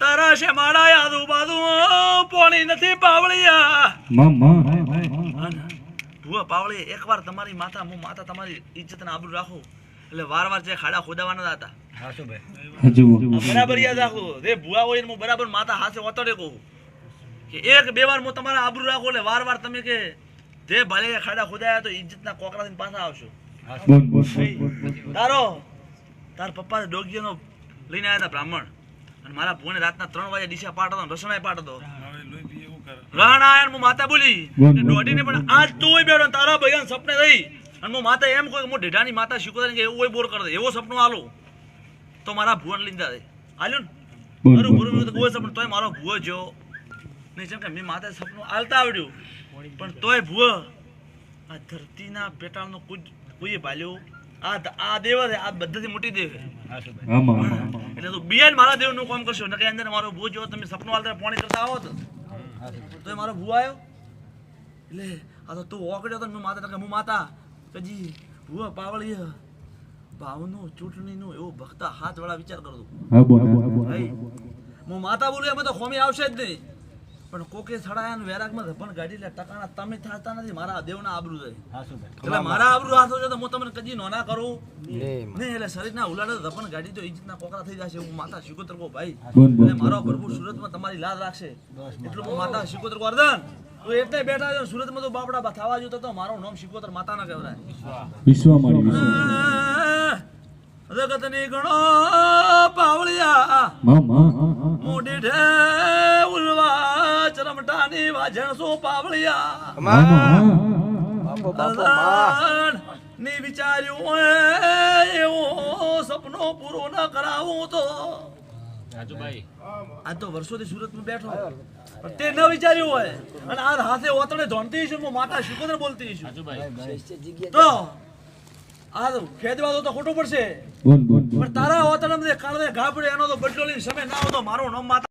તારા છે મારા યાદુ બાજુ પોણી નથી પાવળિયા. ભુવા પાવળી એકવાર તમારી માતા હું માતા તમારી ઇજ્જત ને આબરૂ રાખું. એટલે વાર વાર જે ખાડા ખોદાવાના હતા. બરાબર યાદ રાખો. રે ભુવા હોય ને હું બરાબર માતા હાથે ઓતડે કહું. કે એક બે વાર હું તમારા આબરૂ રાખું એટલે વાર વાર તમે કે જે ભલે ખાડા ખોદાયા તો ઇજ્જતના કોકરા થઈને પાછા આવશો. તારો તાર પપ્પા ડોગીનો લઈને આવ્યા હતા બ્રાહ્મણ. અને મારા ભુવાને રાતના ત્રણ વાગે દિશા પાટ હતો ને રસણાય પાટ હતો. રહણ આયા ને હું માતા બોલી. દોડીને દોઢીને પણ આજ તોય બેડો તારા ભૈયા સપને રહી. અને હું માતા એમ કહું કે હું ઢેઢાની માતા શીખો કે એવું બોર કરી દે એવો સપનું આલો. તો મારા ભુવન લીધા દે. આલ્યો ને? બોલ ભુવન તો કોઈ સપનું. તોય મારો ભુવો જો નહીં જેમ કે મેં માતા સપનું આલતા આવડ્યું. પણ તોય ભુવો આ ધરતીના પેટાળનો કુજ કોઈએ ભાલ્યો? આ આ દેવ છે આ બધાથી મોટી દેવ છે આમાં આમાં. એટલે તો બિયાન મારા દેવનું કામ કરશો. નકે અંદર મારો ભૂ જો તમે સપનું હાલતા પાણી કરતા આવો તો. તો મારો ભૂ આવ્યો એટલે આ તો તું ઓકડ્યો તો હું માતા કે હું માતા. કજી ભૂ પાવળી ભાવનો ચૂંટણીનો એવો ભક્તા હાથ વાળા વિચાર કરતો. હું માતા બોલું એમાં તો ખોમી આવશે જ નહીં. પણ કોકે સડાયા ને વેરાગમાં ધપણ ગાડી એટલે ટકાના તમે થતા નથી મારા દેવના આબરૂ જાય એટલે મારા આબરૂ હાથો છે તો હું તમને કદી નોના કરું? નહીં એટલે શરીરના ઉલાડે ધપણ ગાડી તો ઇજ્જતના કોકરા થઈ જશે હું માતા શિકોતર કહું ભાઈ. એટલે મારો પ્રભુ સુરતમાં તમારી લાજ રાખશે. એટલું હું માતા શિકોતર કહું અર્ધન. તું એટલે બેઠા છો સુરતમાં તો બાપડા થવા જોતો તો મારું નામ શિકોતર માતા ના કહેવાય. વિશ્વ મારી જગતની ગણો પાવળિયા. માં માં ઢે ઉલવા. ચરમટાની વાજણ સો પાવળિયા માં માં ની વિચાર્યું હોય એવો સપનો પૂરો ન કરાવું તો. આ તો વર્ષોથી સુરતમાં બેઠો. તે ન વિચાર્યું હોય. અને આ હાથે ઓતણે ધોણતી હું માતા શિકોતર બોલતી છું. તો આ તો ખેદવા તો ખોટું પડશે. પણ તારા ઓતણે કાળવે ઘા પડે એનો તો બદલો લઈને સમય ના આવતો મારું નામ માતા